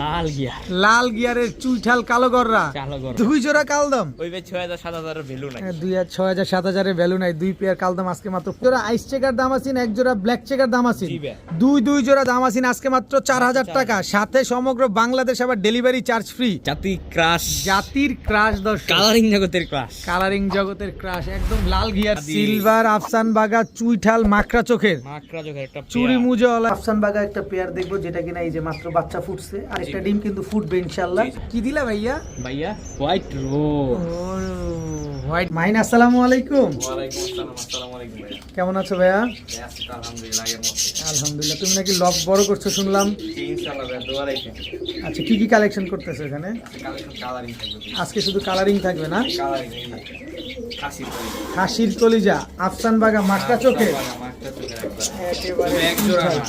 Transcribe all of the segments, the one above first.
লাল গিয়া লাল গিয়ারের চুইঠাল কালো গররা দুই জোড়া কালদম। ওই ভাই ছয় হাজার সাত হাজারের ভ্যালু নাই দুই হাজার ছয় হাজার সাত হাজারের ভ্যালু নাই। দুই পেয়ার কালদম আজকে মাত্র। জোড়া আইস চেকার দাম আছেন এক জোড়া ব্ল্যাক চেকার দাম আছেন। দুই দুই জোড়া দাম আছেন আজকে মাত্র চার হাজার টাকা। সাথে সমগ্র বাংলাদেশ আবার ডেলিভারি চার্জ ফ্রি জাতি ক্রাশ জাতির ক্রাশ দর্শক। কালারিং জগতের ক্রাশ কালারিং জগতের ক্রাশ একদম লাল গিয়ার। সিলভার আফসান বাগা চুইঠাল মাকড়া চোখের। মাকড়া চোখের একটা চুরি পেয়ার। আফসান বাগা একটা পেয়ার দেখব যেটা কিনা এই যে মাত্র বাচ্চা ফুটছে। আর একটা ডিম কিন্তু ফুটবে ইনশাল্লাহ। কি দিলা ভাইয়া? ভাইয়া হোয়াইট রো হোয়াইট। মাইন আসসালামু আলাইকুম। কেমন আছো ভাইয়া? আলহামদুলিল্লাহ আগের মতো। আলহামদুলিল্লাহ তুমি নাকি লক বড় করছ শুনলাম। আচ্ছা কি কি কালেকশন করতেছো এখানে? কালারিং থাকবে আজকে শুধু কালারিং থাকবে না? খাসির কলিজা আফসান বাগা মাকড়া চোখে মাকড়া চোখের একবার একেবারে তবে এক জোড়া না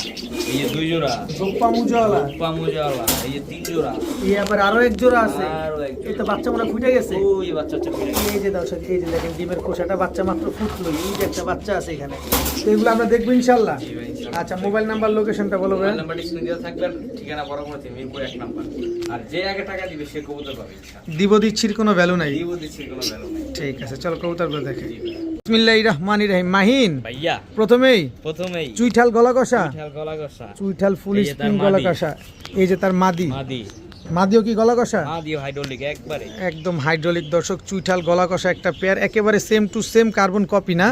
এই যে দুই জোড়া জোপ্পা মুজওয়ালা। পা মুজাওয়ালা এই যে তিন জোড়া। এই আবার আরও এক জোড়া আছে। আরও এক এই তো বাচ্চা মনে ফুটে গেছে। ওই বাচ্চা বাচ্চা ফিরে এই যে দর্শক এই যে দেখেন ডিমের খোসাটা বাচ্চা মাত্র ফুটলো। এই যে একটা বাচ্চা আছে এখানে। তো এগুলো আমরা দেখব ইনশাল্লাহ ভাই, ইনশাআল্লাহ। আচ্ছা মোবাইল নাম্বার লোকেশনটা বলো ভাই। নাম্বার স্ক্রিনে দেওয়া থাকবে ঠিকানা বড় মিরপুর এক নাম্বার। আর যে আগে টাকা দিবে সে কবুতর পাবে দিব দিচ্ছির কোনো ভ্যালু নাই। দিব দিচ্ছি কোনো ভ্যালু নেই। ঠিক আছে চলো কবুতর দেখে। বিসমিল্লাহির রহমানির রহিম। মাহিন ভাইয়া। প্রথমেই প্রথমেই চুইঠাল গলা কষা পিঠাল গলা কষা চুইঠাল ফুল এই স্প্রিং গলা কষা এই যে তার মাদি। মাদি। মাদিও কি গলা কষা মাদি হাইড্রোলিক একবারে। একদম হাইড্রোলিক দর্শক চুইঠাল গলা কষা একটা পেয়ার একেবারে same to same carbon copy না?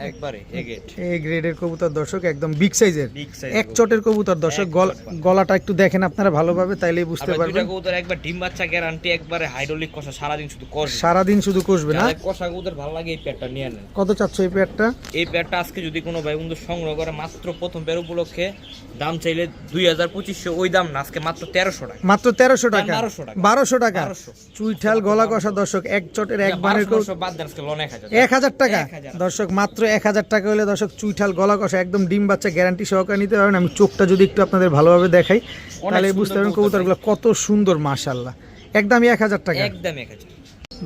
একবারে এগেট গ্রেডের কবুতর দর্শক একদম বিগ সাইজের এক চটের কবুতর দর্শক এক গলা- চট। গলাটা একটু দেখেন আপনারা ভালোভাবে তাইলেই বুঝতে আবার দুইটা কবুতর একবার ডিম বাচ্চা গ্যারান্টি একবারে হাইড্রোলিক কষা সারাদিন শুধু কষবে। সারাদিন শুধু কষবে না? কষা কবুতর ভালো লাগে এই পেয়ারটা নিয়ে নেন। কত চাচ্ছ এই পেয়ারটা এই পেয়ারটা আজকে যদি কোনো ভাই বন্ধু সংগ্রহ করে মাত্র প্রথম পেয়ার উপলক্ষে দাম চাইলে দুই হাজার পঁচিশশো ওই দাম না আজকে মাত্র তেরোশো টাকা। মাত্র তেরোশো টাকা? 1200 টাকা। বারোশো টাকা? চুইঠাল গলা কষা দর্শক এক চটের এক বানের কৌ- বাদ দেন আজকে লোন এক হাজার টাকা। দর্শক মাত্র এক হাজার টাকা হলে দর্শক চুইঠাল গলা কষা একদম ডিম বাচ্চা গ্যারান্টি সহকারে নিতে পারবেন। আমি চোখটা যদি একটু আপনাদের ভালোভাবে দেখাই তাহলে বুঝতে পারবেন কবুতর কবুতরগুলো কত সুন্দর মাশাল্লাহ একদমই এক হাজার টাকা। একদম এক হাজার।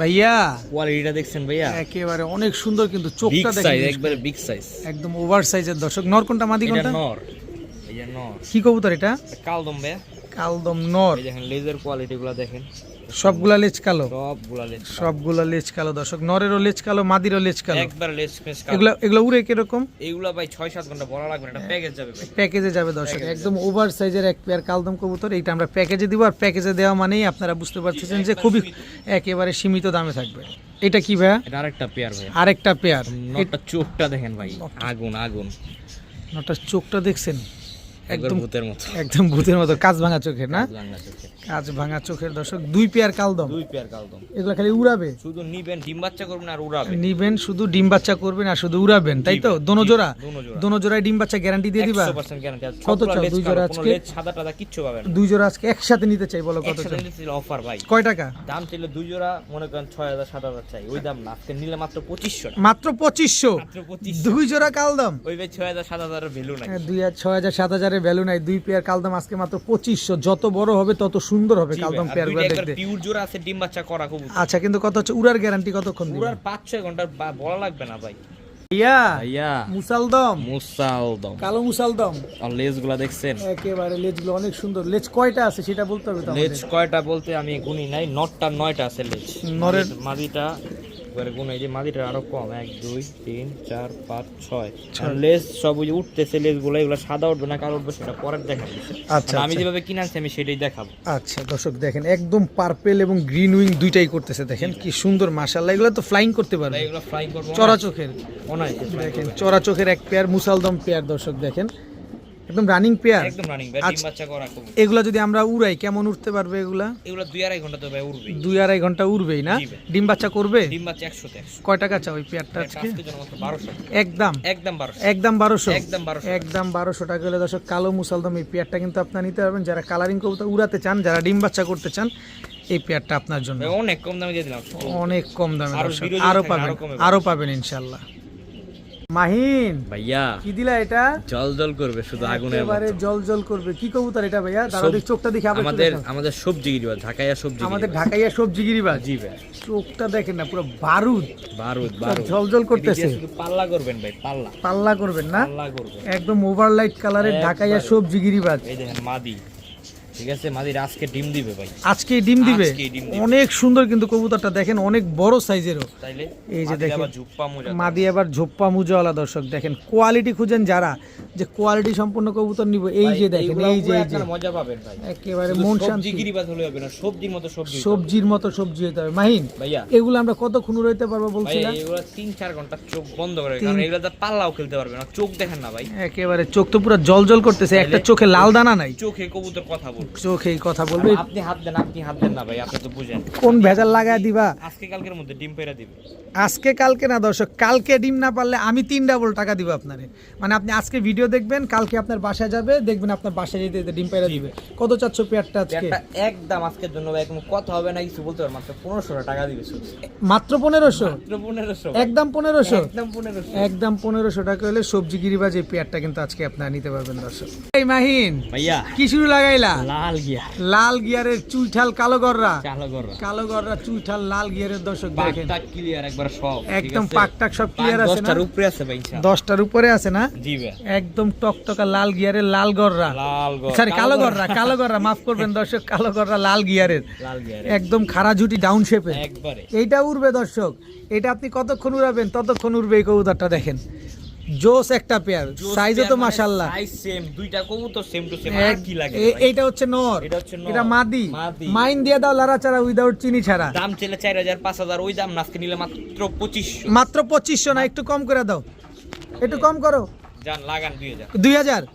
ভাইয়া কোয়ালিটিটা দেখছেন ভাইয়া? একেবারে অনেক সুন্দর কিন্তু চোখটা সাইজ দেখেন একবারে বিগ সাইজ একদম ওভার সাইজের দর্শক। নর কোনটা মাদি এটা কোনটা? নর। এই যে নর। কি কবুতর এটা? কালদম ভাইয়া। কালদম নর। দেখেন লেজার কোয়ালিটি গুলা দেখেন। সবগুলা লেজ কালো? সবগুলা লেজ সবগুলা লেজ কালো দর্শক। নরেরও লেজ কালো মাদিরও লেজ কালো। একবার লেজ ফেস এগুলো এগুলো উড়ে কীরকম? এইগুলা ভাই ছয় সাত ঘণ্টা বলা লাগবে এটা প্যাকেজ যাবে ভাই। প্যাকেজে যাবে দর্শক। একদম ওভার সাইজের এক পেয়ার কালদম কবুতর এইটা আমরা প্যাকেজে দিব আর প্যাকেজে দেওয়া মানেই আপনারা বুঝতে পারতেছেন যে খুবই একেবারে সীমিত দামে থাকবে। এটা কি ভাইয়া? আরেকটা পেয়ার ভাই। আরেকটা পেয়ার নটটা চোখটা দেখেন ভাই। আগুন আগুন। নটার চোখটা দেখছেন? একদম ভূতের মতো। একদম ভূতের মতো। কাজ ভাঙা চোখের না? চোখে কাজ ভাঙা চোখের দর্শক দুই পেয়ার কালদম। দুই পেয়ার কালদম। এগুলো খালি উড়াবে? শুধু নিবেন ডিম বাচ্চা করবেন আর উড়াবেন নিবেন শুধু ডিম বাচ্চা করবেন আর শুধু উড়াবেন তাই তো? দোনো জোড়া? দোনো জোড়া। জোড়ায় ডিম বাচ্চা গ্যারান্টি দিয়ে দিবা? 100% গ্যারান্টি কত চাও? দুই জোড়া আজকে? সাদা টাদা কিচ্ছু পাবেন দুই জোড়া আজকে একসাথে নিতে চাই বলো কত চাই অফার ভাই। কয় টাকা? দাম ছিল দুই জোড়া মনে করেন চাই। ওই দাম না আজকে নিলে মাত্র পঁচিশশো মাত্র দুই জোড়া কালদম? ওই ভাই ছয় হাজার সাত হাজারের ভ্যালু নাই। দুই হাজার ছয় হাজার সাত হাজারের ভ্যালু নাই। দুই পেয়ার কালদম আজকে মাত্র পঁচিশশো। যত বড় হবে তত সুন্দর হবে কালদম পেয়ারগুলো দেখতে। পিওর জোড়া আছে ডিম বাচ্চা করা খুব আচ্ছা কিন্তু কত হচ্ছে? উড়ার গ্যারান্টি কতক্ষণ দিবেন? উড়ার 5 6 ঘণ্টা বলা লাগবে না ভাই। ইয়া ইয়া মুসালদম। মুসালদম। কালো মুসালদম। আর লেজগুলা দেখছেন? একেবারে লেজগুলো অনেক সুন্দর। লেজ কয়টা আছে সেটা বলতে হবে তো লেজ কয়টা বলতে আমি গুনি নাই নটটা নয়টা আছে লেজ। নরের- মাদিটা এবারে গুনাই যে মাদিটা আরও কম। এক দুই তিন চার পাঁচ ছয়। লেজ সব ওই যে উঠতেছে লেজগুলো এগুলো সাদা উঠবে না কালো উঠবে সেটা পরের দেখাবো আচ্ছা, আমি আচ্ছা। যেভাবে কিনে আনছি আমি সেটাই দেখাবো। আচ্ছা দর্শক দেখেন একদম পার্পেল এবং গ্রিন উইং দুইটাই করতেছে দেখেন কি সুন্দর মাশাআল্লাহ। এগুলো তো ফ্লাইং করতে পারবে। এগুলো ফ্রাই করব চড়া চোখের। দেখেন। চড়া চোখের এক পেয়ার মুসালদম পেয়ার দর্শক দেখেন। একদম রানিং পেয়ার একদম রানিং ভাই ডিম আচ্ছা। বাচ্চা করা খুব। এগুলা যদি আমরা উড়াই কেমন উঠতে পারবে এগুলা? এগুলো দুই আড়াই ঘণ্টা তো ভাই উঠবে দুই আড়াই ঘণ্টা উড়বেই না? ডিম বাচ্চা করবে? ডিম বাচ্চা একশোতে একশো। কয় টাকা চাও ওই পেয়ারটা আজকে? একদম। একদম বারোশো। একদম বারোশো? একদম বারোশো একদম বারোশো টাকা হলে দর্শক কালো মুসালদম এই পেয়ারটা কিন্তু আপনার নিতে পারবেন। যারা কালারিং কবুতর উড়াতে চান যারা ডিম বাচ্চা করতে চান এই পেয়ারটা আপনার জন্য। অনেক কম দামে দিয়ে দিলাম। অনেক কম দামে আরও পাবেন আরও পাবেন ইনশাল্লাহ। মাহিন ভাইয়া কি দিলা এটা? জল জল করবে শুধু আগুনের একেবারে জল জল করবে। কি কবুতর এটা ভাইয়া? সব- দেখি চোখটা দেখি আমাদের আমাদের সবজি গিরিবা ঢাকাইয়া সবজি আমাদের। ঢাকাইয়া সবজি গিরিবাজ জি ভাই। চোখটা দেখেন না পুরো বারুদ। বারুদ বারুদ। জল জল করতেছে। শুধু পাল্লা করবেন ভাই পাল্লা। পাল্লা করবেন না? পাল্লা করবেন। একদম ওভারলাইট কালারের। ঢাকাইয়া সবজি গিরিবাজ এই দেখেন মাদি। ঠিক আছে মাদির আজকে ডিম দিবে ভাই। আজকে ডিম দিবে। অনেক সুন্দর কিন্তু কবুতরটা দেখেন অনেক বড় সাইজেরও। এই যে দেখেন। মাদি আবার ঝোপ্পা মুজওয়ালা দর্শক দেখেন কোয়ালিটি খুঁজেন যারা যে কোয়ালিটি সম্পূর্ণ কবুতর নিব। এই যে দেখেন এই যে এই যে। মজা পাবেন ভাই। একেবারে মন শান্তি হবে না সবজির মতো সবজি হইতে হবে। সবজির মতো সবজি হতে হবে। মাহিন ভাইয়া। এগুলো আমরা কত খুন রইতে পারব বলছিলাম এগুলো তিন চার ঘণ্টা চোখ বন্ধ করে কারণ এগুলো তো পাল্লাও খেলতে পারবে না। চোখ দেখেন না ভাই। একেবারে চোখ তো পুরো জল জল করতেছে একটা চোখে লাল দানা নাই। চোখে কবুতর কথা বলবে। চোখে কথা বলবে। আপনি হাত দেন আপনি হাত দেন না ভাই আপনি তো বুঝেন। কোন ভেজাল লাগায় দিবা? আজকে কালকের মধ্যে ডিম পেরা দিবে। আজকে কালকে না দর্শক কালকে ডিম না পারলে আমি তিন ডাবল টাকা দিব আপনারে। মানে আপনি আজকে ভিডিও দেখবেন কালকে আপনার বাসায় যাবে দেখবেন আপনার বাসায় যেতে ডিম পেড়া দিবে। কত চাচ্ছ পেয়ারটা আজকে? একটা একদম আজকের জন্য ভাই কোনো কথা হবে না কিছু বলতে পারবে মাত্র পনেরোশো টাকা দিবে শুধু। মাত্র পনেরোশো? মাত্র পনেরোশো একদম পনেরোশো? একদম পনেরোশো। একদম পনেরোশো টাকা হলে সবজি গিরিবাজ এই পেয়ারটা কিন্তু আজকে আপনারা নিতে পারবেন দর্শক। এই মাহিন ভাইয়া। কি শুরু লাগাইলা? লাল গিয়া লাল গিয়ারের চুইঠাল কালো গররা চালো করো কালো গররা চুইঠাল লাল গিয়ারের দর্শক দেখেন। ক্লিয়ার একবার সব একদম সব ক্লিয়ার আছে উপরে আছে ভাই ইনশাআল্লাহ। উপরে আছে না? জি ভাই। একদম টকটকা লাল গিয়ারের লাল গররা। লাল গো সরি কালো গররা। কালো গররা মাফ করবেন দর্শক কালো গররা লাল গিয়ারের। লাল গিয়া একদম খাড়া ঝুটি ডাউন শেপে একবারে। এইটা উড়বে দর্শক। এটা আপনি কতক্ষণ উড়াবেন? ততক্ষণ উড়বে এই কবুতরটা দেখেন। জোস একটা পেয়ার সাইজও তো মাশাল্লাহ সাইজ সেম দুইটা কবুতর সেম টু সেম আর কি লাগে এইটা হচ্ছে নর। এটা হচ্ছে নর। এটা মাদি। মাইন দিয়ে দাও লারা ছাড়া উইদাউট চিনি ছাড়া। দাম ছেলে চার হাজার পাঁচ হাজার ওই দাম নাচকে নিলে মাত্র 2500 মাত্র পঁচিশশো না একটু কম করে দাও। একটু কম করো। যান লাগান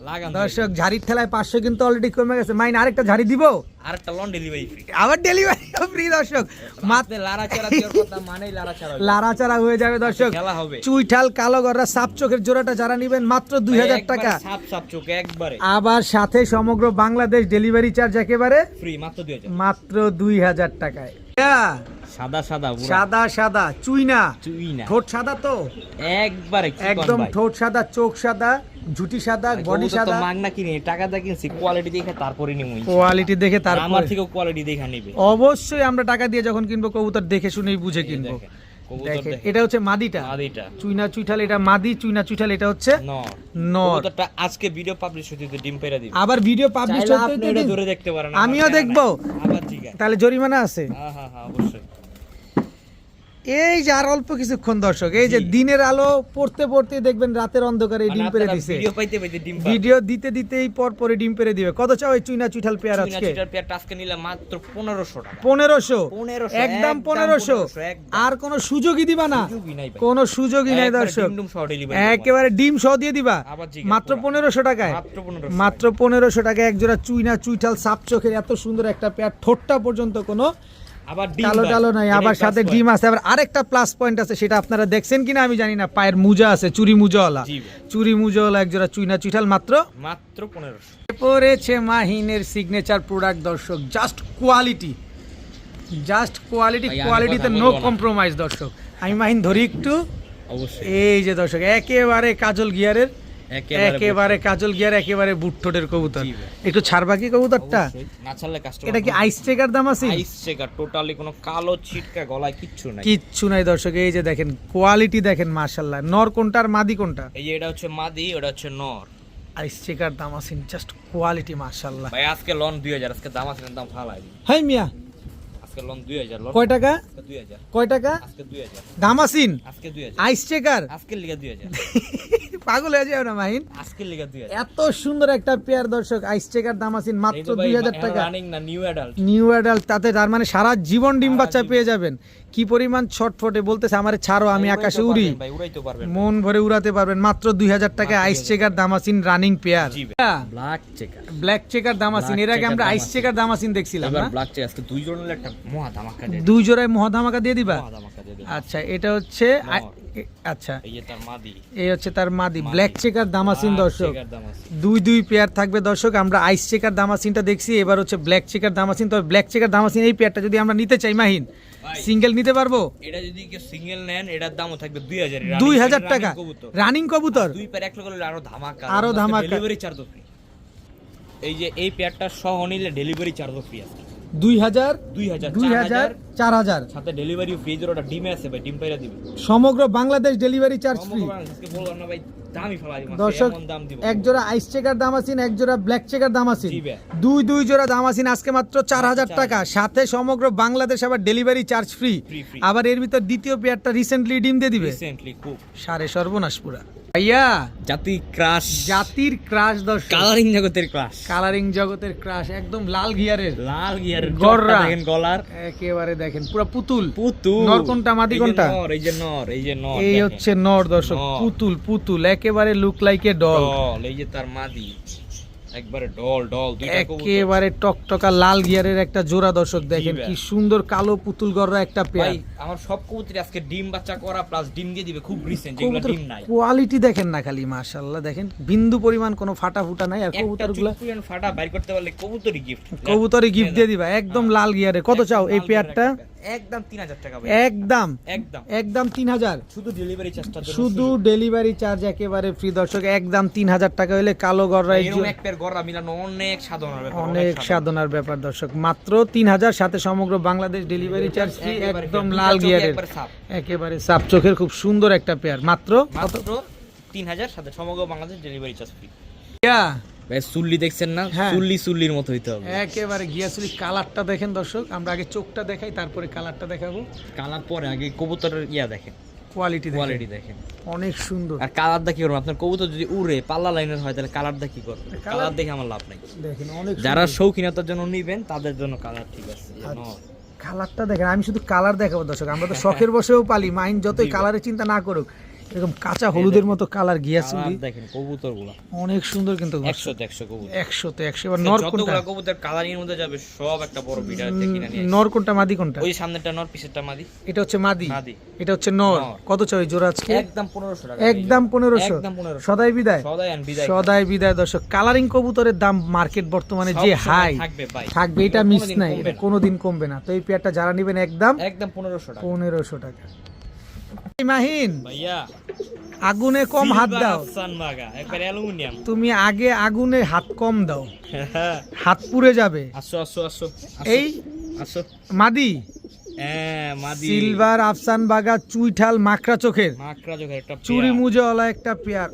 লাগান দর্শক ঝাড়ির ঠেলায় পাঁচশো কিন্তু অলরেডি কমে গেছে। মাইন আরেকটা ঝাড়ি দিব? আর লন ডেলিভারি ফ্রি আবার ডেলিভারি ফ্রি দর্শক। মাত্র মাত্র লারা চারা দেওয়ার কথা মানেই লারা চারা হইবে। লাড়াচাড়া হয়ে যাবে দর্শক। খেলা হবে। চুইঠাল কালো গররা সাপ চোখের জোড়াটা যারা নিবেন মাত্র দুই হাজার একবারে টাকা। সাপ সাপ চোখ একবারে। আবার সাথে সমগ্র বাংলাদেশ ডেলিভারি চার্জ একেবারে ফ্রি মাত্র দুই হাজার। মাত্র টাকায়। সাদা সাদা সাদা সাদা চুইনা। ঠোঁট সাদা তো? একবারে একদম ঠোঁট সাদা চোখ সাদা ঝুটি সাদা বডি সাদা। মাগনা কিনে টাকা দিয়ে কিনছি কোয়ালিটি দেখে তারপরে নিমু কোয়ালিটি দেখে আমার তারপর থেকেও কোয়ালিটি দেখে নিবে। অবশ্যই আমরা টাকা দিয়ে যখন কিনবো কবুতর দেখে শুনেই বুঝে কিনবো। এটা হচ্ছে মাদিটা। মাদিটা। চুইনা চুইঠাল এটা মাদি চুইনা চুইঠাল এটা হচ্ছে নর। আজকে ভিডিও পাবলিশ হতে ডিম পেরা দিবে। আবার ভিডিও পাবলিশ ধরে দেখতে পারেন আমিও দেখব। আবার ঠিক আছে তাহলে জরিমানা আছে। হ্যাঁ হ্যাঁ হ্যাঁ অবশ্যই। এই যে আর অল্প কিছুক্ষণ দর্শক এই যে দিনের আলো পড়তে পড়তে দেখবেন রাতের অন্ধকারে ডিম পেরে দিছে। ভিডিও পাইতে পাইতে ডিম ভিডিও দিতে দিতেই পর পরে ডিম পেরে দিবে। কত চাও এই চুইনা চুইঠাল পেয়ার চুইনা আজকে? চিটার পেয়ারটা আজকে নিলে মাত্র পনেরোশো টাকা। পনেরোশো? 1500, একদম একদম পনেরোশো? 1500, আর কোনো সুযোগই দিবা না। কোনো সুযোগই নাই দর্শক। একেবারে ডিম সহ দিয়ে দিবা। মাত্র পুরা। পনেরোশো টাকায়। মাত্র 1500 মাত্র পনেরোশো টাকায় এক জোড়া চুইনা চুইঠাল সাপ চোখের এত সুন্দর একটা পেয়ার ঠোঁটটা পর্যন্ত কোনো আবার কালো ভাই। নাই আবার সাথে ডিম আছে আবার আরেকটা প্লাস পয়েন্ট আছে সেটা আপনারা দেখছেন কিনা আমি জানি না পায়ের মুজা আছে চুরি মুজাওয়ালা। চুরি মুজাওয়ালা এক জোড়া চুইনা চুইঠাল মাত্র। মাত্র পনেরোশো। পড়েছে মাহিনের সিগনেচার প্রোডাক্ট দর্শক জাস্ট কোয়ালিটি জাস্ট কোয়ালিটি কোয়ালিটিতে নো। কম্প্রোমাইজ দর্শক। আমি মাহিন ধরি একটু। অবশ্যই। এই যে দর্শক একেবারে কাজল গিয়ারের একেবারে কাজল গিয়ার একেবারে বুটঠোটের কবুতর। একটু ছাড়বা কি কবুতরটা? না ছাড়লে কাস্টমার এটা কি আইস চেকার দাম আছে? আইস চেকার টোটালি কোনো কালো ছিটকা গলায় কিচ্ছু নাই। কিচ্ছু নাই দর্শক এই যে দেখেন কোয়ালিটি দেখেন মাশাল্লাহ নর কোনটা আর মাদি কোনটা? এই যে এটা হচ্ছে মাদি ওটা হচ্ছে নর। আইস চেকার দাম আছে জাস্ট কোয়ালিটি মাশাল্লাহ ভাই আজকে লন দুই হাজার আজকে দাম আছে দাম ফালাই হাই মিয়া আজকে লন দুই হাজার লন কয় টাকা? আজকে দুই হাজার। কয় টাকা? আজকে দুই হাজার। আজকে দুই হাজার। আইস চেকার আজকের লিগে দুই হাজার। পাগল হয়ে না মাহিন? লিগে এত সুন্দর একটা পেয়ার দর্শক আইস চেকার দাম মাত্র দুই হাজার টাকা। রানিং না নিউ অ্যাডাল্ট নিউ অ্যাডাল্ট তাতে তার মানে সারা জীবন ডিম বাচ্চা পেয়ে যাবেন। কি পরিমাণ ছটফটে বলতেছে আমার ছাড়ো আমি আকাশে উড়ি। মন ভরে উড়াতে পারবেন মাত্র দুই হাজার টাকা। Ice checker damascene running pair black checker damascene checker এর আগে আমরা আইস চেকার দামাসিন দেখছিলাম না ব্ল্যাক চেকার আজকে দুই জন একটা মহা ধামাকা দুই জোড়ায় মহাধামাকা দিয়ে দিবা? মহা ধামাকা দিয়ে দেব। আচ্ছা এটা হচ্ছে আচ্ছা। এই যে তার মাদি। এই হচ্ছে তার মাদি। ব্ল্যাক চেকার দামাসিন দর্শক। দুই দুই পেয়ার থাকবে দর্শক। আমরা আইস চেকার দামাসিনটা দেখছি। এবার হচ্ছে ব্ল্যাক চেকার দামাসিন তবে ব্ল্যাক চেকার দামাসিন এই পেয়ারটা যদি আমরা নিতে চাই মাহিন সিঙ্গেল নিতে পারব? এটা যদি কেউ সিঙ্গেল নেন এটার দামও থাকবে দুই হাজার। দুই হাজার টাকা। রানিং কবুতর। দুই পেয়ার এক লোক আরও ধামাকা। আরও ধামাকা। ডেলিভারি চার্জ ফ্রি এই যে এই পেয়ারটা সহ নিলে ডেলিভারি চার্জ ফ্রি আছে। দুই হাজার দুই হাজার দুই হাজার চার হাজার। সাথে ডেলিভারি ফ্রি ওটা ডিমে আছে ভাই ডিম পাইরা দিবে। সমগ্র বাংলাদেশ ডেলিভারি চার্জ ফ্রি বললাম না ভাই দর্শক এক জোড়া আইস চেকার দাম আছেন এক জোড়া ব্ল্যাক চেকার দাম আছেন। দুই দুই জোড়া দাম আছেন আজকে মাত্র চার হাজার টাকা। সাথে সমগ্র বাংলাদেশ আবার ডেলিভারি চার্জ ফ্রি। আবার এর ভিতর দ্বিতীয় পেয়ারটা রিসেন্টলি ডিম দিয়ে দিবে। সারে সর্বনাশ পুরা। ভাইয়া জাতি ক্রাশ। জাতির ক্রাশ দর্শক। কালারিং জগতের ক্রাশ। কালারিং জগতের ক্রাশ একদম লাল গিয়ারের। লাল গিয়ারের গররা। দেখেন গলার। একেবারে দেখেন পুরা পুতুল। পুতুল। নর কোনটা, মাদি কোনটা? নর এই যে নর এই যে নর এই হচ্ছে নর দর্শক পুতুল পুতুল একেবারে লুক লাইক এ ডল এই যে তার মাদি। একবারে ডল ডল একেবারে টকটকা লাল গিয়ারের একটা জোড়া দর্শক দেখেন কি সুন্দর কালো পুতুল গররা একটা পেয়ার আমার সব কবুতর আজকে ডিম বাচ্চা করা প্লাস ডিম দিয়ে দিবে খুব রিসেন্ট যেগুলো ডিম নাই। কোয়ালিটি দেখেন না খালি মাশাআল্লাহ দেখেন বিন্দু পরিমাণ কোনো ফাটা ফুটা নাই আর কবুতরগুলো ফাটা বাইর করতে পারলে কবুতরই গিফট কবুতরে গিফট দিয়ে দিবা একদম লাল গিয়ারে। কত চাও এই পেয়ারটা একদম 3000 টাকা ভাই। একদম। একদম। একদম তিন হাজার। শুধু ডেলিভারি চার্জটা শুধু ডেলিভারি চার্জ একেবারে ফ্রি দর্শক একদম তিন হাজার টাকা হলে কালো গররা এরকম এক পেয়ার গররা মিলানো অনেক সাধনার ব্যাপার অনেক সাধনার ব্যাপার দর্শক। মাত্র তিন হাজার সাথে সমগ্র বাংলাদেশ ডেলিভারি চার্জ ফ্রি একদম লাল গিয়ারের একেবারে সাপ। চোখের খুব সুন্দর একটা পেয়ার মাত্র মাত্র 3000 সাথে সমগ্র বাংলাদেশ ডেলিভারি চার্জ ফ্রি ইয়া, ভাই দেখছেন না? হ্যাঁ। সুল্লি সুল্লির মতো হইতে হবে। একেবারে গিয়াসুলি কালারটা দেখেন দর্শক আমরা আগে চোখটা দেখাই তারপরে কালারটা দেখাবো। কালার পরে আগে কবুতরের ইয়া দেখেন। কোয়ালিটি দেখেন। কোয়ালিটি দেখেন। অনেক সুন্দর। আর কালার দা কি করব আপনার কবুতর যদি উড়ে পাল্লা লাইনের হয় তাহলে কালার দা কি করবে কালার দেখে আমার লাভ নাই। দেখেন অনেক যারা শৌখিনতার জন্য নিবেন তাদের জন্য কালার ঠিক আছে। আচ্ছা। কালারটা দেখেন আমি শুধু কালার দেখাবো দর্শক আমরা তো শখের বসেও পালি মাইন্ড যতই কালারের চিন্তা না করুক এরকম কাঁচা হলুদের মতো কালার দেখেন অনেক সুন্দর কিন্তু কবুতর। তো এবার নর কোনটা? কবুতর কালারিং এর মধ্যে যাবে সব একটা বড় নিয়ে নর কোনটা মাদি কোনটা? ওই নর পিছেরটা মাদি। এটা হচ্ছে মাদি। মাদি। এটা হচ্ছে নর। কত চাই জোড়া আজকে? একদম পনেরোশো টাকা। একদম পনেরোশো। একদম পনেরোশো। সদাই বিদায়। সদাই আন বিদায়। সদাই বিদায় দর্শক। কালারিং কবুতরের দাম মার্কেট বর্তমানে যে হাই থাকবে এটা মিস নাই। এটা কোনোদিন কমবে না। তো এই পেয়ারটা যারা নেবেন একদম একদম পনেরোশো টাকা। পনেরোশো টাকা। এই মাহিন ভাইয়া আগুনে কম হাত দাও। তুমি আগে আগুনে হাত কম দাও। হাত পুড়ে যাবে। আসো আসো আসো আসো, এই আসো। মাদি হ্যাঁ সিলভার আফসান বাগা চুইঠাল মাকড়া চোখের। চুরি। মুজেওয়ালা একটা পেয়ার।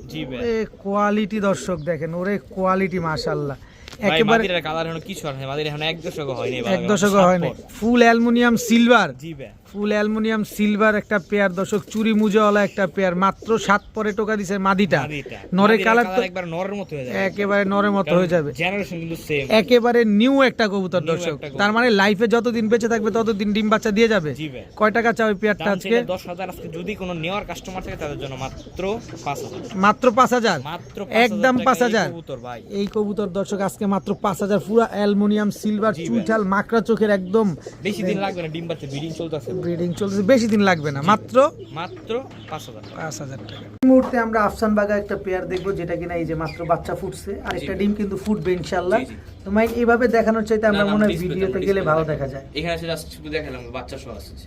কোয়ালিটি দর্শক দেখেন ওরে কোয়ালিটি মাশাল্লাহ। একেবারে কালার এখন কিছু আর নেই মাদির এখন এক দশক এক ফুল অ্যালুমিনিয়াম সিলভার। জি ভাই। ফুল অ্যালুমিনিয়াম সিলভার একটা পেয়ার দর্শক চুরি মুজাওয়ালা একটা পেয়ার মাত্র সাত পরে টোকা দিছে মাদিটা। নরে কালার তো একবার নরের মতো হয়ে যাবে। একেবারে নরের মতো হয়ে যাবে। জেনারেশন কিন্তু সেম একেবারে নিউ একটা কবুতর দর্শক। তার মানে লাইফে যতদিন বেঁচে থাকবে ততদিন ডিম বাচ্চা দিয়ে যাবে। কয় টাকা চাও পেয়ারটা আজকে? ছিল দশ হাজার আজকে যদি কোনো নেওয়ার কাস্টমার থাকে তাদের জন্য মাত্র পাঁচ হাজার। মাত্র পাঁচ হাজার? মাত্র একদম পাঁচ হাজার। কবুতর ভাই। এই কবুতর দর্শক আজকে মাত্র পাঁচ হাজার। পুরো অ্যালুমিনিয়াম সিলভার। চুইঠাল মাকড়া চোখের একদম বেশি দিন লাগবে না ডিম বাচ্চা ব্রিডিং চলতেছে ব্রিডিং চলছে বেশি দিন লাগবে না মাত্র মাত্র পাঁচ হাজার পাঁচ হাজার টাকা। এই মুহূর্তে আমরা আফসান বাগা একটা পেয়ার দেখব যেটা কিনা এই যে মাত্র বাচ্চা ফুটছে আর একটা ডিম কিন্তু ফুটবে ইনশাল্লাহ তোমায় জি। তো মাই এইভাবে দেখানোর চাইতে আমরা মনে হয় ভিডিওতে গেলে ভালো দেখা যায়। এখানে শুধু দেখালাম বাচ্চা সহ আসছে।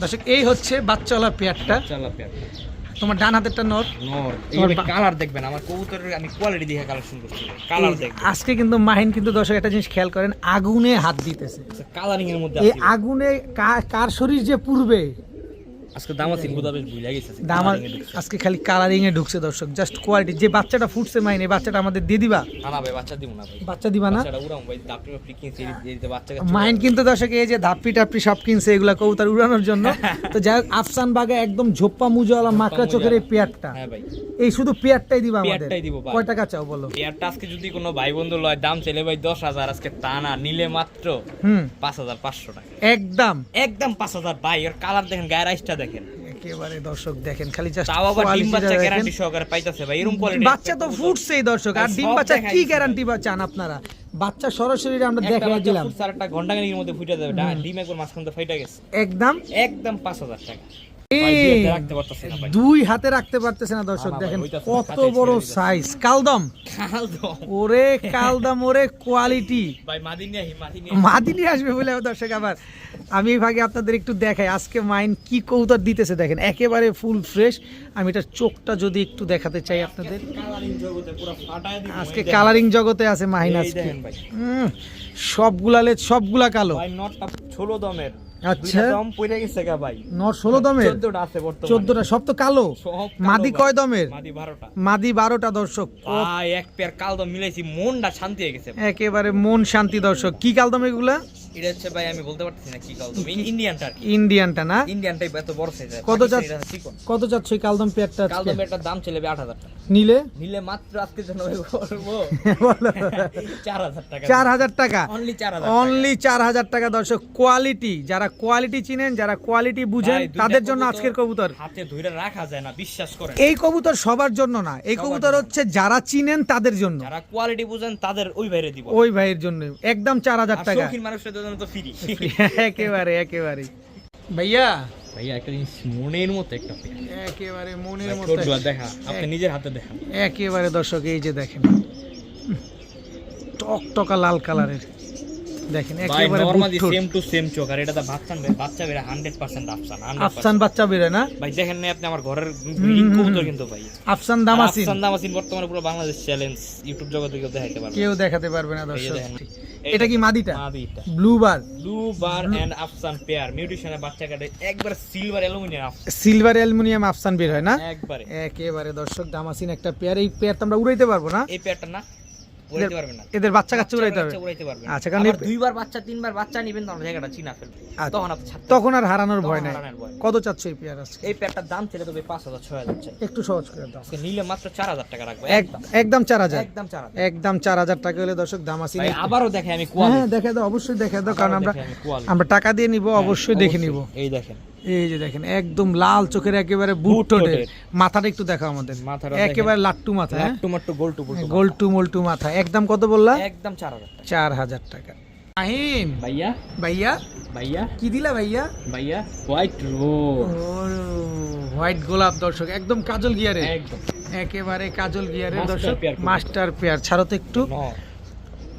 দর্শক এই হচ্ছে বাচ্চাওয়ালা পেয়ারটা। চালা পেয়ার তোমার ডান হাতেরটা নর। নর। কালার দেখবেন আমার কবুতরের আমি কোয়ালিটি দেখে কালেকশন করছি। কালার দেখবেন। আজকে কিন্তু মাহিন কিন্তু দর্শক একটা জিনিস খেয়াল করেন আগুনে হাত দিতেছে। কালারিং এর মধ্যে এই আগুনে কার শরীর যে পুড়বে আজকে ভুলে গেছে দাম। আজকে খালি কালারিং এ ঢুকছে দর্শক জাস্ট কোয়ালিটি যে বাচ্চাটা ফুটছে মাইন এই বাচ্চাটা আমাদের দিয়ে দিবা? না না ভাই বাচ্চা দিব না ভাই। বাচ্চা দিবা না? মাইন কিন্তু দর্শক এই যে ধাপ্পি টাপ্পি সব কিনছে এগুলা কবুতর উড়ানোর জন্য। তো যাই হোক আফসান বাগে একদম ঝোপ্পা মুজওয়ালা মাকড়া চোখের এই পেয়ারটা। হ্যাঁ ভাই। এই শুধু পেয়ারটাই দিবা আমাদের। কয় টাকা চাও বলো? পেয়ারটা আজকে যদি কোনো ভাই বন্ধু লয় দাম চাইলে ভাই দশ হাজার আজকে তা না নিলে মাত্র হুম। পাঁচ হাজার পাঁচশো টাকা। একদম। একদম পাঁচ হাজার ভাই এর কালার দেখেন গায়ের আইসটা দেখেন। একেবারে দর্শক দেখেন খালি জাস্ট তাও আবার ডিম বাচ্চা গ্যারান্টি সহকারে পাইতাছে ভাই এরকম কোয়ালিটি বাচ্চা তো ফুটছেই দর্শক আর ডিম বাচ্চা কি গ্যারান্টি চান আপনারা? বাচ্চা সরাসরি আমরা দেখাই দিলাম। স্যার একটা ঘণ্টা খানিকের মধ্যে ফুটে যাবে। ডিম একবার মাঝখান থেকে ফাইটা গেছে। একদম। একদম পাঁচ হাজার টাকা। দুই হাতে রাখতে পারতাছে না দর্শক দেখেন কত বড় সাইজ কালদম। ওরে কালদম ওরে কোয়ালিটি মাদিনী আসবে বলে দর্শক আবার। আমি এই ভাগে আপনাদের একটু দেখাই আজকে মাইন কি কৌতার দিতেছে দেখেন একেবারে ফুল ফ্রেশ আমি এটার চোখটা যদি একটু দেখাতে চাই আপনাদের। আজকে কালারিং জগতে আছে মাহিন এই আজকে। সবগুলা লেজ সবগুলা কালো। ষোলো দমের। আচ্ছা। দম পড়ে গেছে গা ভাই। নর ষোলো দমের? চোদ্দটা আছে বর্তমানে। চোদ্দটা সব তো কালো। মাদি কয় দমের? মাদি দর্শক। ভাই এক পেয়ার কাল দম মিলাইছি মনটা শান্তি হয়ে গেছে। একেবারে মন শান্তি দর্শক। কি কালদম এগুলা? এটা হচ্ছে ভাই আমি বলতে পারতেছি না কি কাল দম ইন্ডিয়ানটা ইন্ডিয়ানটা না? ইন্ডিয়ান এত বড় সাইজ কত চাচ্ছ- কত চাচ্ছ এই কালদম পেয়ারটা কাল আজকে? দাম চলে আট হাজার টাকা। নিলে? নিলে মাত্র আজকের জন্য করব। বলো। টাকা। চার হাজার টাকা? অনলি টাকা। দর্শক। কোয়ালিটি যারা কোয়ালিটি চিনেন যারা কোয়ালিটি বুঝেন তাদের জন্য আজকের কবুতর। হাতে ধরে রাখা যায় না বিশ্বাস করেন। এই কবুতর সবার জন্য না। এই কবুতর হচ্ছে যারা চিনেন তাদের জন্য। যারা কোয়ালিটি বুঝেন তাদের ওই বাইরে দিব। ওই ভাইয়ের জন্য। একদম চার হাজার আর টাকা। শৌখিন মানুষের জন্য তো ফ্রি একেবারে একেবারে ভাইয়া ভাইয়া একটা জিনিস মনের মতো একটা একেবারে মনের মতো দেখা আপনি নিজের হাতে দেখা একেবারে দর্শক এই যে দেখেন টকটকা লাল কালারের দেখেন একেবারে নরমালি সেম টু সেম চোখ আর এটা তো বাচ্চা বে- বাচ্চা বেরা 100% আফসান আফসান বাচ্চা বেরোয় না ভাই দেখেন না আপনি আমার ঘরের ব্রিডিং কবুতর কিন্তু ভাই আফসান দামাসিন আফসান দামাসিন বর্তমানে পুরো বাংলাদেশ চ্যালেঞ্জ ইউটিউব জগতে কেউ দেখাইতে পারবে কেউ দেখাতে পারবে না দর্শক। এটা কি মাদিটা? মাদিটা। Blue bar blue bar and আফসান pair মিউটেশনের বাচ্চা কাটে একবার সিলভার অ্যালুমিনিয়াম সিলভার অ্যালুমিনিয়াম আফসান বের হয় না? একবারে। একেবারে দর্শক দামাসিন একটা পেয়ার এই পেয়ার তো আমরা উড়াইতে পারব না। এই পেয়ারটা না? উড়াইতে পারবে না। এদের বাচ্চা কাচ্চা উড়াইতে হবে। উড়াইতে আচ্ছা, কারণ দুইবার বাচ্চা তিনবার বাচ্চা নিবেন তখন জায়গাটা চিনা ফেলবে আচ্ছা। তখন তখন আর হারানোর ভয় নাই। কত চাচ্ছ এই পেয়ার আজকে? এই পেয়ারটার দাম ছিল তবে পাঁচ হাজার ছয় হাজার একটু সহজ করে দাও। আজকে নিলে মাত্র চার হাজার টাকা রাখব একদম। চার হাজার। একদম চার হাজার। একদম চার হাজার টাকা হলে দর্শক দামাসিন ভাই, আবারও দেখে আমি হ্যাঁ দেখে দাও অবশ্যই দেখে দাও কারণ আমরা। আমরা টাকা দিয়ে নিব অবশ্যই দেখে নিব। এই দেখেন। এই যে দেখেন একদম লাল চোখের একেবারে বুট। মাথাটা একটু দেখাও আমাদের। মাথাটা একেবারে লাট্টু মাথা হ্যাঁ? টুমাট্টু গোল টু গোল গোল মাথা। একদম কত বললা? একদম চার হাজার টাকা। চার হাজার টাকা। আহিম ভাইয়া? ভাইয়া? ভাইয়া? কি দিলা ভাইয়া? ভাইয়া হোয়াইট রো হোয়াইট গোলাপ দর্শক একদম কাজল গিয়ারে। একদম। একেবারে কাজল Master দর্শক মাস্টার পেয়ার। ছাড়ো তো একটু।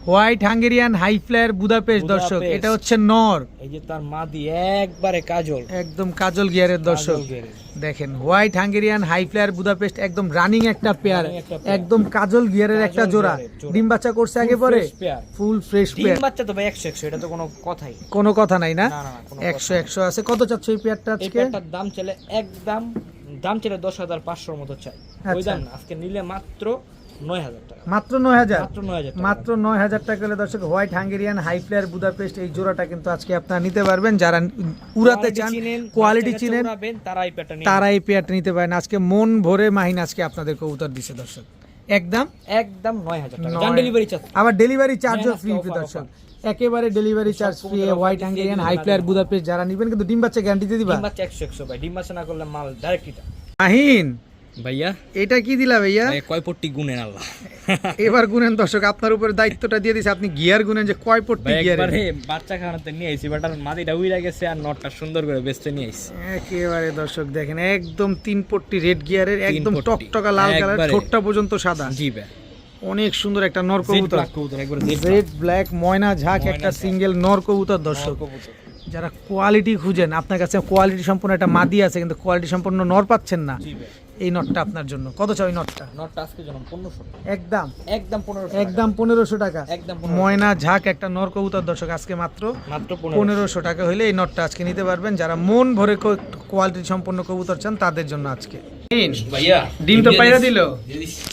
White Hungarian high flyer Budapest দর্শক এটা হচ্ছে নর। এই যে তার মাদি একবারে কাজল। একদম কাজল গিয়ারের দর্শক। দেখেন white Hungarian high flyer Budapest একদম রানিং একটা পেয়ার। একদম কাজল গিয়ারের একটা জোড়া। ডিম বাচ্চা করছে আগে পরে? ফুল ফ্রেশ ডিম পেয়ার। বাচ্চা তো ভাই একশো একশো এটা তো কোনো কথাই কোনো কথা নাই না? না, না, না, কোনো একশো কথা একশো আছে। কত চাচ্ছ এই পেয়ারটা এই আজকে? প্যান্টটার দাম চলে একদম দাম চলে দশ হাজার পাঁচশোর মতো চাই। ওই আচ্ছা। দাম আজকে নিলে মাত্র নয় হাজার টাকা। মাত্র নয় হাজার? মাত্র নয় হাজার টাকা। মাত্র নয় হাজার টাকা হলে দর্শক white Hungarian high flyer Budapest এই জোড়াটা কিন্তু আজকে আপনারা নিতে পারবেন। যারা উড়াতে চান কোয়ালিটি চিনেন তারা এই প্যাটার্ন তারা এই পেয়ারটা নিতে পারেন। আজকে মন ভরে মাহিন আজকে আপনাদের কবুতর দিছে দর্শক। একদম? একদম নয় হাজার টাকা। ডেলিভারি চার্জ আবার ডেলিভারি চার্জও ফ্রি দর্শক। একেবারে delivery charge free white Hungarian high না বুদাপেস্ট যারা নিবেন কিন্তু ডিম বাচ্চা গ্যারান্টি দিয়ে দিবা? ডিম বাচ্চা একশো একশো ভাই। ডিম বাচ্চা না করলে মাল ডাইরেক্ট মাহিন! ভাইয়া? এটা কি দিলা ভাইয়া? ভাই, কয় পট্টি গুনেন আল্লাহ? এবার গুনেন দর্শক আপনার উপরে দায়িত্বটা দিয়ে দিছে আপনি গিয়ার গুনেন যে কয় পট্টি গিয়ার একবারে বাচ্চা খাওয়ানোতে নিয়ে আইছি বাট আর মাদিটা উইরা গেছে আর নটটা সুন্দর করে বেচতে নিয়ে আইছি। একেবারে দর্শক দেখেন একদম তিন পট্টি রেড গিয়ারের একদম টকটকা লাল কালার একবারে। ঠোঁটটা পর্যন্ত সাদা। জি ভাই। অনেক সুন্দর একটা নর কবুতর। রেড ব্ল্যাক ময়না ঝাঁক একটা সিঙ্গেল নর কবুতর দর্শক। যারা কোয়ালিটি খুঁজেন আপনার কাছে কোয়ালিটি সম্পন্ন একটা মাদি আছে কিন্তু কোয়ালিটি সম্পন্ন নর পাচ্ছেন না। এই নটটা আপনার জন্য। কত চাই নটটা? নটটা আজকে জন্য পনেরোশো একদম। একদম পনেরোশো একদম পনেরোশো টাকা। একদম ময়না ঝাঁক একটা নর কবুতর দর্শক আজকে মাত্র মাত্র পনেরো পনেরোশো টাকা হলে এই নটটা আজকে নিতে পারবেন। যারা মন ভরে কোয়ালিটি সম্পন্ন কবুতর চান তাদের জন্য আজকে। ভাইয়া। ডিম তো পাইরা দিল।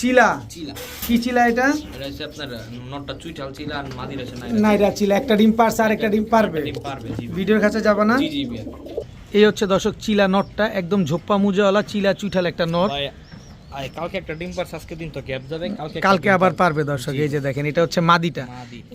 চিলা। চিলা। কি চিলা এটা? এটা হচ্ছে আপনার নটটা চুইটাল চিলা আর মাদির আছে না না চিলা। একটা ডিম পারছে আর একটা ডিম পারবে। ডিম পারবে জি। ভিডিওর কাছে যাবে না? জি জি ভাইয়া। এই হচ্ছে দর্শক চিলা নটটা একদম ঝোপ্পা মুজাওয়ালা চিলা চুইঠাল একটা নট। কালকে একটা ডিম পারছে আজকে দিন তো গ্যাপ যাবে কালকে কালকে আবার পারবে। দর্শক এই যে দেখেন এটা হচ্ছে মাদিটা।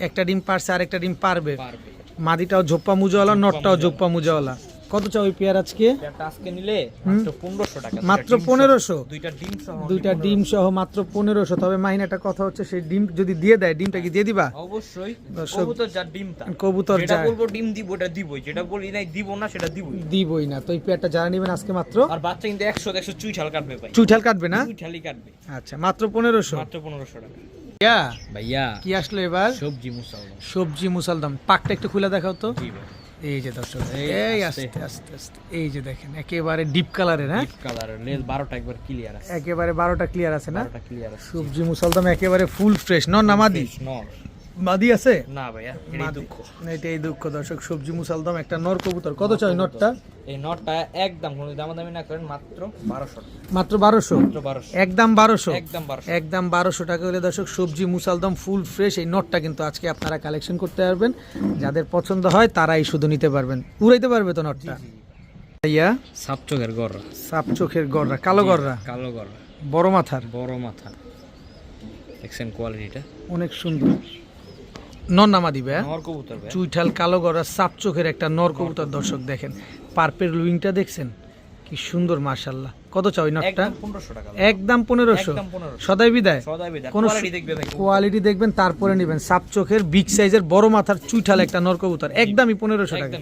একটা ডিম পারছে আর একটা ডিম পারবে। পারবে। মাদিটাও ঝোপ্পা মুজাওয়ালা নটটাও ঝোপ্পা মুজাওয়ালা। কত চাও ওই পেয়ার আজকে? আজকে নিলে মাত্র পনেরোশো টাকা। মাত্র দুইটা ডিম সহ- পনেরোশো? দুইটা ডিম সহ দুইটা ডিম সহ মাত্র পনেরোশো। তবে মাহিন একটা কথা হচ্ছে সেই ডিম যদি দিয়ে দেয় ডিমটা কি দিয়ে দিবা? অবশ্যই। কবুতর যার ডিম কবুতর যেটা যা বলব ডিম দিব ওটা দিবই। যেটা বলি নাই দিব না সেটা দিবই। দিবই না। তো এই পেয়ারটা যারা নেবেন আজকে মাত্র? আর বাচ্চা কিন্তু একশো একশো চুইঠাল কাটবে ভাই। চুইঠাল কাটবে না? কাটবে। আচ্ছা মাত্র পনেরোশো? মাত্র পনেরোশো টাকা। ইয়া ভাইয়া কি আসলো এবার? সবজি মুসাল সবজি মুসালদম পাকটা একটু খুলে দেখাও তো। জি ভাই। এই যে দর্শক এই আস্তে। আস্তে আস্তে এই যে দেখেন একেবারে ডিপ কালারের হ্যাঁ? কালার লেজ বারোটা একবার ক্লিয়ার আছে। একেবারে বারোটা ক্লিয়ার আছে না? বারোটা ক্লিয়ার আছে সবজি মুসালদম একেবারে ফুল ফ্রেশ নন নামাদি নর। মাদি আছে? না ভাইয়া এটাই মাদি। দুঃখ। এটাই দুঃখ দর্শক। সবজি মুসালদম একটা নর কবুতর। কত চাই নটটা এই নটটা একদম কোনো দামাদামি না করেন মাত্র বারোশো। মাত্র বারোশো? মাত্র বারোশো। একদম বারোশো? একদম বারোশো। একদম বারোশো টাকা হলে দর্শক সবজি মুসালদম ফুল ফ্রেশ। এই নটটা কিন্তু আজকে আপনারা কালেকশন করতে পারবেন। যাদের পছন্দ হয় তারাই শুধু নিতে পারবেন। উড়াইতে পারবে তো নটটা ভাইয়া? সাপ চোখের গররা সাপ চোখের গররা কালো গররা কালো গররা বড় মাথার? বড় মাথা। দেখছেন কোয়ালিটিটা অনেক সুন্দর। নর নামা দিবে হ্যাঁ? নর কবুতর ভাই চুইঠাল কালো গড়া সাপ চোখের একটা নর কবুতর দর্শক দেখেন। পার্পের লুইংটা দেখছেন? কি সুন্দর মার্শাল্লাহ কত চাও নটটা একদম পনেরোশো সদাই বিদায়। কোন কোয়ালিটি দেখবেন তারপরে নেবেন। সাপ চোখের বিগ সাইজের বড় মাথার চুইঠাল একটা নর কবুতর। একদমই পনেরোশো টাকা।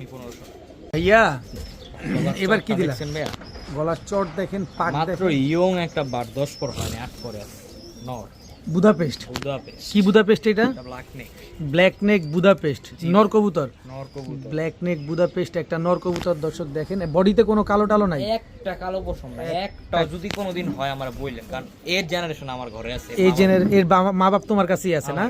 ভাইয়া এবার কি দিলা? গলার চট দেখেন পাক দেখেন। ইয়ং একটা বার দশ পর হয়নি আট পরে নর। বুদাপেস্ট। উদাপেশ কি বুদাপেস্ট এটা? Black neck black neck Budapest নর কবুতর। নর কবুতর। ব্ল্যাক নেক বুদাপেস্ট একটা নর কবুতর দর্শক দেখেন। বডিতে কোনো কালো টালো নাই? একটা কালো পশম না একটা যদি কোনোদিন হয় আমার বললেন কারণ এর জেনারেশন আমার ঘরে আছে এই জেনের এর মা বাপ তোমার কাছেই আছে না।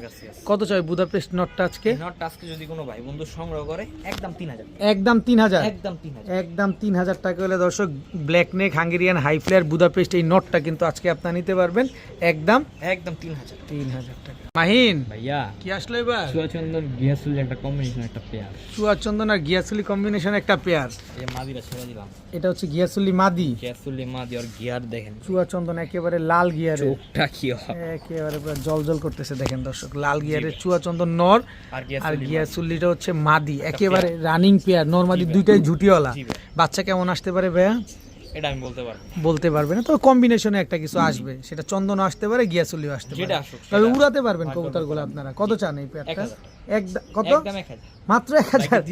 কত চাই বুদাপেস্ট নটটা আজকে? নট আজকে যদি কোনো ভাই বন্ধু সংগ্রহ করে একদম তিন হাজার একদম তিন হাজার? একদম তিন হাজার। একদম তিন হাজার টাকা হলে দর্শক black neck Hungarian high flyer Budapest এই নটটা কিন্তু আজকে আপনারা নিতে পারবেন। একদম একদম তিন হাজার তিন হাজার টাকা। মাহিন ভাইয়া কি আসলো এবার? চুয়াচন্দন গিয়াসুল একটা কম্বিনেশন একটা পেয়ার চুয়াচন্দন আর গিয়াসুলি কম্বিনেশন একটা পেয়ার এই যে ছেড়ে দিলাম। এটা হচ্ছে গিয়াসুলি মাদি। গিয়াসুলি মাদি আর গিয়ার দেখেন। চুয়াচন্দন একেবারে লাল চোখটা কি একেবারে পুরো জল জল করতেছে দেখেন দর্শক। লাল গিয়ারের চুয়াচন্দন নর আর আর গিয়াসুলি গিয়াসুল্লিটা হচ্ছে মাদি। একেবারে রানিং পেয়ার নর মাদি দুইটাই ঝুটিওয়ালা। বাচ্চা কেমন আসতে পারে ভাইয়া? এটা আমি বলতে পারব বলতে পারবে না তো কম্বিনেশনে একটা কিছু আসবে। সেটা চন্দনও আসতে পারে গিয়াসুলিও আসতে পারে। যেটা আসুক তবে উড়াতে পারবেন কবুতরগুলো আপনারা। কত চান এই পেয়ারটা এক কত? মাত্র এক হাজার।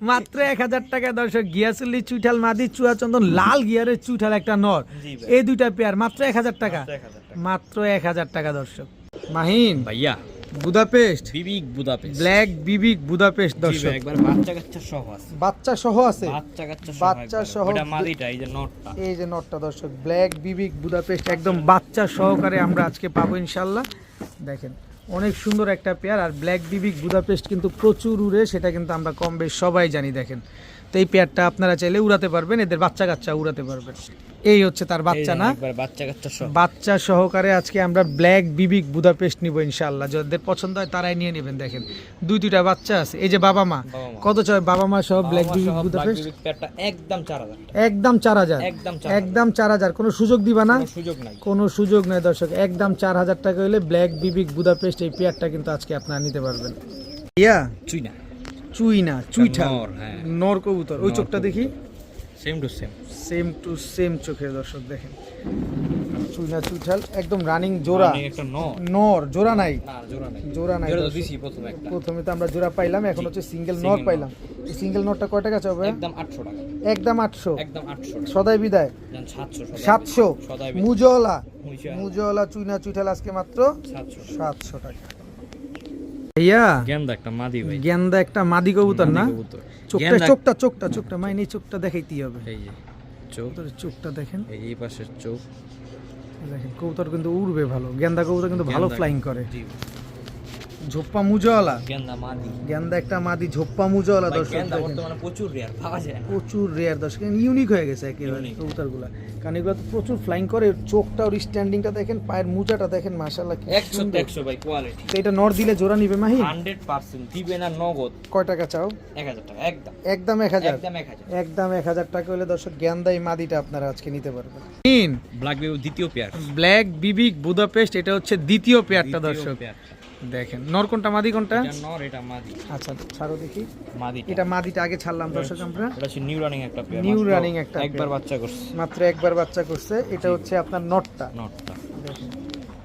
মাত্র এক হাজার টাকা দর্শক। গিয়াসুল্লি চুইঠাল মাদি চুয়াচন্দন লাল গিয়ারের চুইঠাল একটা নর। এই দুইটা পেয়ার মাত্র এক হাজার টাকা। মাত্র এক হাজার টাকা। মাত্র এক হাজার টাকা দর্শক। মাহিন। ভাইয়া। বুদাপেস্ট? বিবিক বুদাপেস্ট। ব্ল্যাক বিবিক বুদাপেস্ট দর্শক। একবার বাচ্চা কাচ্চা সহ আছে। বাচ্চা সহ আছে? বাচ্চা কাচ্চা সহ বাচ্চা সহ ওটা মাদিটা এই যে নটটা। এই যে নটটা দর্শক। ব্ল্যাক বিবিক বুদাপেস্ট একদম বাচ্চা সহকারে আমরা আজকে পাবো ইনশাল্লাহ। দেখেন অনেক সুন্দর একটা পেয়ার। আর ব্ল্যাক বিবিক বুদাপেস্ট কিন্তু প্রচুর উড়ে সেটা কিন্তু আমরা কম বেশ সবাই জানি দেখেন। তো এই পেয়ারটা আপনারা চাইলে উড়াতে পারবেন এদের বাচ্চা কাচ্চা উড়াতে পারবেন। এই হচ্ছে তার বাচ্চা না? বাচ্চা কাচ্চা সহ। বাচ্চা সহকারে আজকে আমরা ব্ল্যাক বিবিক বুদাপেস্ট নিব ইনশাল্লাহ যাদের পছন্দ হয় তারাই নিয়ে নেবেন দেখেন। দুই দুইটা বাচ্চা আছে। এই যে বাবা মা কত চায় বাবা মা সহ ব্ল্যাক বিবিক বুদাপেস্ট? একদম চার হাজার। টাকা। একদম চার হাজার। একদম চার হাজার। একদম চার হাজার। কোনো সুযোগ দিবা না? কোনো সুযোগ নাই। কোনো সুযোগ নাই দর্শক। একদম চার হাজার টাকা হলে ব্ল্যাক বিবিক বুদাপেস্ট এই পেয়ারটা কিন্তু আজকে আপনারা নিতে পারবেন। ইয়া চুই না চুই না চুইঠা নর, হ্যাঁ। কবুতর ওই চোখটা দেখি? Same to same same to same চোখের দর্শক দেখেন। চুইঠাল একদম রানিং জোড়া। নর। নর জোড়া নাই। জোড়া নাই। প্রথমে তো আমরা জোড়া পাইলাম এখন হচ্ছে সিঙ্গেল নর নর। পাইলাম। সিঙ্গেল নরটা কয় টাকা চাবে? একদম আটশো টাকা। একদম আটশো। একদম আটশো সদাই বিদায়। সাতশো মুজওয়ালা। মুজওয়ালা। চুইনা চুইঠাল আজকে মাত্র সাতশো টাকা। ভাইয়া গেন্দা একটা মাদি ভাই। গেন্দা একটা মাদি কবুতর না? চোখটা চোখটা চোখটা চোখটা মাইনে চোখটা দেখাইতেই হবে। এই যে চোখ। চোখটা দেখেন। এই পাশের চোখ। দেখেন কবুতর কিন্তু উড়বে ভালো। গেন্দা কবুতর কিন্তু ভালো ফ্লাইং করে। ঝোপ্পা মুজওয়ালা? গেন্দা মাদি। গেন্দা একটা মাদি ঝোপ্পা মুজওয়ালা দর্শক বর্তমানে প্রচুর রেয়ার পাওয়া যায় প্রচুর রেয়ার দর্শক ইউনিক হয়ে গেছে একেবারে। কবুতরগুলা। কারণ এগুলো তো প্রচুর ফ্লাইং করে চোখটা ওর স্ট্যান্ডিংটা দেখেন পায়ের মুজাটা দেখেন মাশাআল্লাহ কি সুন্দর। একশো ভাই কোয়ালিটি তো এটা নর দিলে জোড়া নিবে মাহি হান্ড্রেড পার্সেন্ট দিবে না নগদ। কয় টাকা চাও? এক হাজার টাকা একদম। একদম এক হাজার। একদম এক হাজার। একদম এক হাজার টাকা হলে দর্শক গেন্দা এই মাদিটা আপনারা আজকে নিতে পারবেন। তিন। ব্ল্যাক বেবি দ্বিতীয় পেয়ার ব্ল্যাক বিবিক বুদাপেস্ট এটা হচ্ছে দ্বিতীয় পেয়ারটা দর্শক। দেখেন। নর কোনটা মাদি কোনটা? এটা নর এটা মাদি। আচ্ছা ছাড়ো দেখি। মাদি এটা মাদিটা আগে ছাড়লাম দর্শক আমরা। এটা হচ্ছে নিউ রানিং একটা পেয়ার New running একটা একবার বাচ্চা করছে। মাত্র একবার বাচ্চা করছে। এটা হচ্ছে আপনার নটটা। নটটা।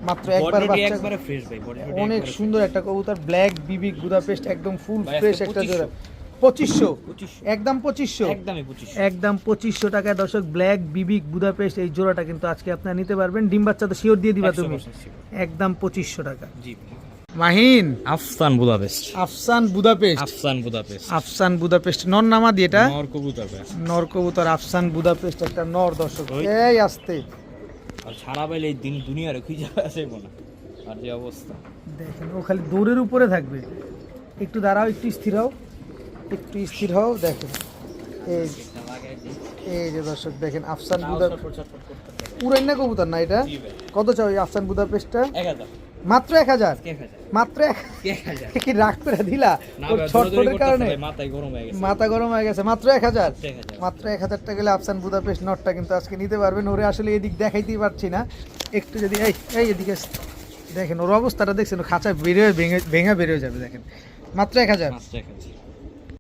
মাত্র একবার বাচ্চা একবারে ফ্রেশ ভাই বডি অনেক সুন্দর একটা কবুতর ব্ল্যাক বিবিক বুদাপেস্ট একদম ফুল ফ্রেশ একটা জোড়া। পঁচিশশো। একদম পঁচিশশো। একদম পঁচিশশো টাকায় দর্শক ব্ল্যাক বিবিক বুদাপেস্ট এই জোড়াটা কিন্তু আজকে আপনারা নিতে পারবেন। ডিম বাচ্চা তো শিওর দিয়ে দিবা তুমি। একদম পঁচিশশো টাকা। জি মাহিন? আফসান বুদাপেস্ট। আফসান বুদাপেস্ট। আফসান বুদাপেস্ট। আফসান বুদাপেস্ট। নর নামা দিয়ে এটা? নর কবুতর নর কবুতর আফসান বুদাপেস্ট একটা নর দর্শক। এই আসতে। আর সারা বেলা এই দিন দুনিয়ারে খুঁজে আসে না। আর যে অবস্থা। দেখেন ও খালি দৌড়ের উপরে থাকবে। একটু দাঁড়াও একটু স্থির হও। একটু স্থির হও দেখেন। এই এই যে দর্শক দেখেন আফসান বুদা না কবুতর না এটা? কত চাও এই আফসান বুদা পেস্টটা এক হাজার। মাত্র এক হাজার? মাত্র এক কি রাগ করে দিলা? ছটফটের কারণে। মাথা গরম হয়ে গেছে। মাত্র এক হাজার? মাত্র এক হাজার। টাকা গেলে আফসান বুদাপেস্ট নটটা কিন্তু আজকে নিতে পারবেন ওরে আসলে এদিক দেখাইতেই পারছি না। একটু যদি এই এই এদিকে দেখেন ওর অবস্থাটা দেখছেন খাঁচা বেরোয় ভেঙে ভেঙে বেরোয় যাবে দেখেন। মাত্র এক হাজার।